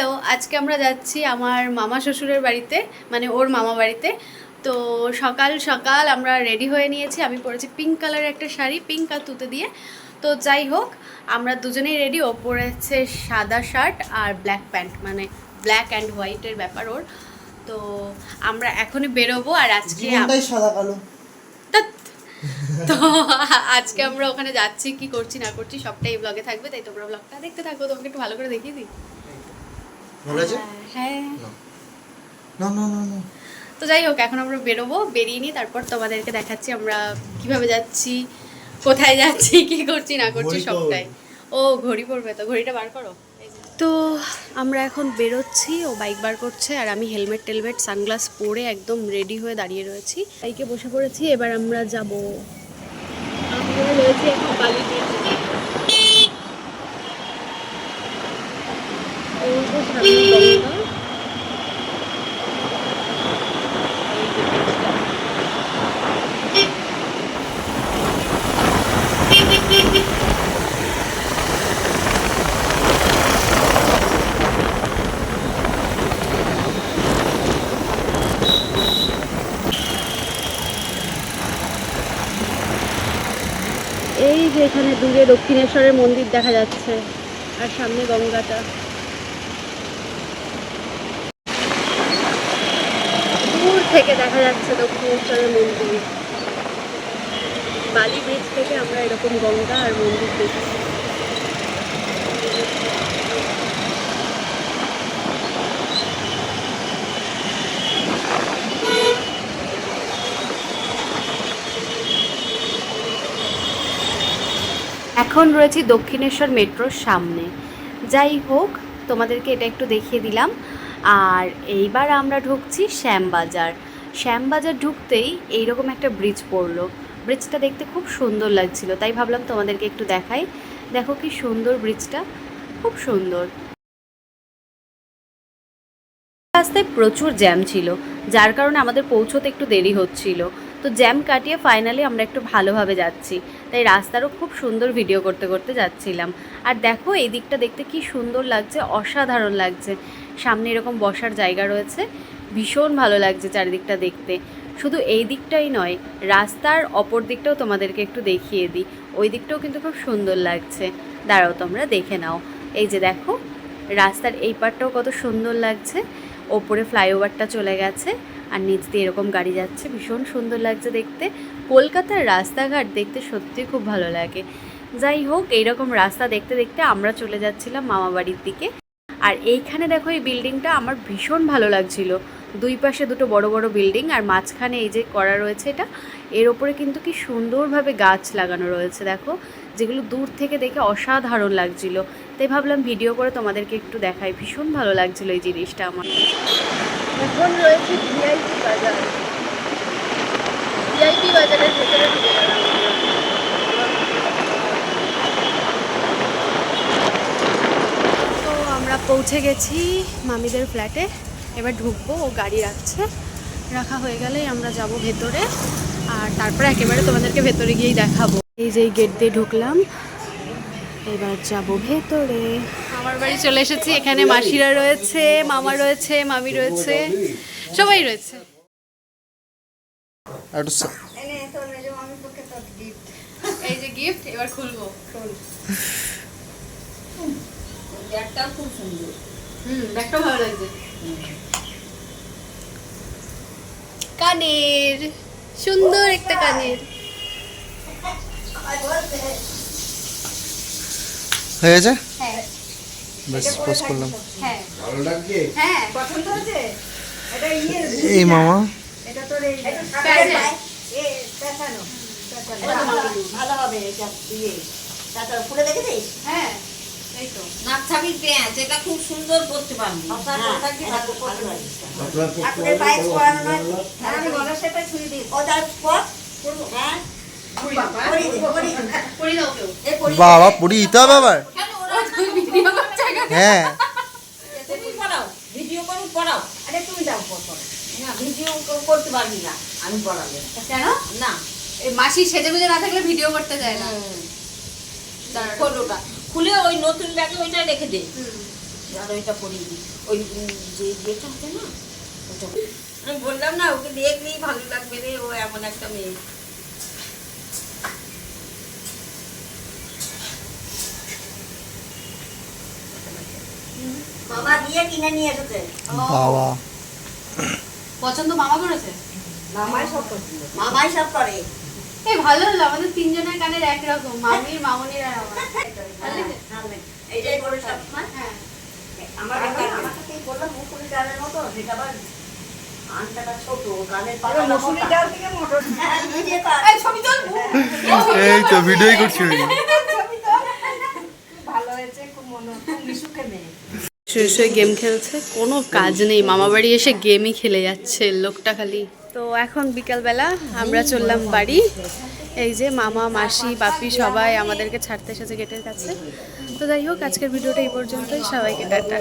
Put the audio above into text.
Hello আজকে আমরা যাচ্ছি আমার মামা শ্বশুরের বাড়িতে মানে ওর মামা বাড়িতে। তো সকাল সকাল আমরা রেডি হয়ে নিয়েছি। আমি পরেছি পিঙ্ক কালারের একটা শাড়ি পিঙ্ক আর তুতে দিয়ে। তো যাই হোক আমরা দুজনেই রেডি ও পরেছে সাদা শার্ট আর ব্ল্যাক প্যান্ট মানে ব্ল্যাক অ্যান্ড হোয়াইটের ব্যাপার ওর। তো আমরা এখনই বেরোবো আর আজকে আম- সাদা কালো। তো আজকে আমরা ওখানে যাচ্ছি কি করছি না করছি সবটাই ব্লগে থাকবে। তাই তোমরা ব্লগটা দেখতে থাকো তোমাকে একটু ভালো করে দেখিয়ে দিই। আছে? হ্যাঁ। না না না না। তো যাই হোক এখন আমরা বেরোবো বেরিয়ে নিই তারপর তোমাদেরকে দেখাচ্ছি আমরা কীভাবে যাচ্ছি কোথায় যাচ্ছি কি করছি না করছি? সবটাই। ও ঘড়ি পড়বে তো ঘড়িটা বার করো। তো আমরা এখন বেরোচ্ছি ও বাইক বার করছে আর আমি হেলমেট টেলমেট সানগ্লাস পরে একদম রেডি হয়ে দাঁড়িয়ে রয়েছি। বাইকে বসে পড়েছি এবার আমরা যাব। আমরা রয়েছি এখন বালি ব্রিজে। এই যে সামনে গঙ্গা। এই যে ব্রিজটা। এই যে এখানে দূরে দক্ষিণেশ্বরের মন্দির দেখা যাচ্ছে, আর সামনে গঙ্গাটা। দূর থেকে দেখা যাচ্ছে দক্ষিণেশ্বরের মন্দির। বালি ব্রিজ থেকে আমরা এরকম গঙ্গা আর মন্দির দেখছি। এখন রয়েছি দক্ষিণেশ্বর মেট্রোর সামনে। যাই হোক, তোমাদেরকে এটা একটু দেখিয়ে দিলাম। আর এইবার আমরা ঢুকছি শ্যামবাজার। শ্যামবাজার ঢুকতেই এইরকম একটা ব্রিজ পড়ল। ব্রিজটা দেখতে খুব সুন্দর লাগছিল, তাই ভাবলাম তোমাদেরকে একটু দেখাই। দেখো কি সুন্দর ব্রিজটা, খুব সুন্দর। রাস্তায় প্রচুর জ্যাম ছিল, যার কারণে আমাদের পৌঁছতে একটু দেরি হচ্ছিল। তো জ্যাম কাটিয়ে ফাইনালি আমরা একটু ভালোভাবে যাচ্ছি। তাই রাস্তারও খুব সুন্দর ভিডিও করতে করতে যাচ্ছিলাম। আর দেখো, এই দিকটা দেখতে কি সুন্দর লাগছে, অসাধারণ লাগছে। সামনে এরকম বসার জায়গা রয়েছে, ভীষণ ভালো লাগছে চারিদিকটা দেখতে। শুধু এই দিকটাই নয়, রাস্তার অপর দিকটাও তোমাদেরকে একটু দেখিয়ে দিই। ওই দিকটাও কিন্তু খুব সুন্দর লাগছে। দাঁড়াও, তোমরা দেখে নাও। এই যে দেখো, রাস্তার এই পারটাও কত সুন্দর লাগছে। ওপরে ফ্লাইওভারটা চলে গেছে। আর নিচ দিয়ে এরকম গাড়ি যাচ্ছে, ভীষণ সুন্দর লাগছে দেখতে। কলকাতার রাস্তাঘাট দেখতে সত্যি খুব ভালো লাগে। যাই হোক, এইরকম রাস্তা দেখতে দেখতে আমরা চলে যাচ্ছিলাম মামা বাড়ির দিকে। আর এইখানে দেখো এই বিল্ডিংটা আমার ভীষণ ভালো লাগছিল। দুই পাশে দুটো বড় বড় বিল্ডিং আর মাঝখানে এই যে করা রয়েছে এটা, এর ওপরে কিন্তু কি সুন্দরভাবে গাছ লাগানো রয়েছে দেখো, যেগুলো দূর থেকে দেখে অসাধারণ লাগছিল। তাই ভাবলাম ভিডিও করে তোমাদেরকে একটু দেখাই, ভীষণ ভালো লাগছিল এই জিনিসটা আমার। এখন রয়েছে ভিআইপি বাজার। ভিআইপি বাজারের ভেতরে তো আমরা পৌঁছে গেছি মামিদের ফ্ল্যাটে। এবার ঢুকবো, ও গাড়ি রাখছে। রাখা হয়ে গেলেই আমরা যাব ভেতরে। আর তারপরে একেবারে তোমাদেরকে ভেতরে গিয়েই দেখাবো। এই যে গেট দিয়ে ঢুকলাম। এবার যাব ভেতরে। আমার বাড়ি চলে এসেছি এখানে মাসিরা রয়েছে মামা রয়েছে মামি রয়েছে সবাই রয়েছে। এই যে গিফট এবার খুলবো। ব্যাগটাও খুব সুন্দর। হুম ব্যাগটাও ভালো লাগছে। কানের সুন্দর একটা কানের। হয়ে গেছে? হ্যাঁ বেশ পোস্ট করলাম। হ্যাঁ। হ্যাঁ পছন্দ হয়েছে? এটা ইয়ে এই মামা। এটা তোর এই প্যান্ট। এ পেছানো পেছানো ভালো হবে এটা তারপর খুলে দেখেছিস? হ্যাঁ। এই তো। এটা খুব সুন্দর করতে পারবি। পায়ে নয়। আমি গলার সেটা ছুঁয়ে দিই ও তার পর হ্যাঁ। বাবা। পুরি দিতে হবে আবার কেন ওরা তুই ভিডিও করছে কেন? হ্যাঁ। তুমি পড়াও ভিডিও করুন পড়াও। আরে তুমি যাও পড়ো। না ভিডিও করতে পারবি না আমি পড়ালে কেন? না। এই মাসি সেজে গুজে না থাকলে ভিডিও করতে চায় না। খোলোটা খুলে ওই নতুন ব্যাগে ওইটা রেখে দে। আর ওইটা পরিয়ে দিই ওই যে ইয়েটা আছে না ওটা আমি বললাম না ওকে দেখলেই ভালো লাগবে রে ও এমন একটা মেয়ে। মামা দিয়ে কিনে নিয়ে এসেছে। বাবা। পছন্দ মামা করেছে? মামাই সব করে। মামাই সব করে। এই ভালো হলো আমাদের তিনজনের কানের একরকম মামির মামনির আর আমার। এইটাই বড় সব হ্যাঁ? আমার আমার কাছেই বললাম ডালের মতো সেটা আবার আনটাটা ছোট গানের পাতা মুসুরি ডাল থেকে মোটর ভিডিও কর এই ছবি তোল এই তো ভিডিওই করছি আমি। ভালো হয়েছে খুব মনে খুব মিশুকে মেয়ে শুয়ে শুয়ে গেম খেলছে, কোনো কাজ নেই। মামা বাড়ি এসে গেমই খেলে যাচ্ছে, লোকটা খালি। তো এখন বিকালবেলা আমরা চললাম বাড়ি। এই যে মামা, মাসি, বাপি সবাই আমাদেরকে ছাড়তে এসেছে গেটের কাছে। তো যাই হোক, আজকের ভিডিওটা এই পর্যন্তই। সবাইকে টাটা।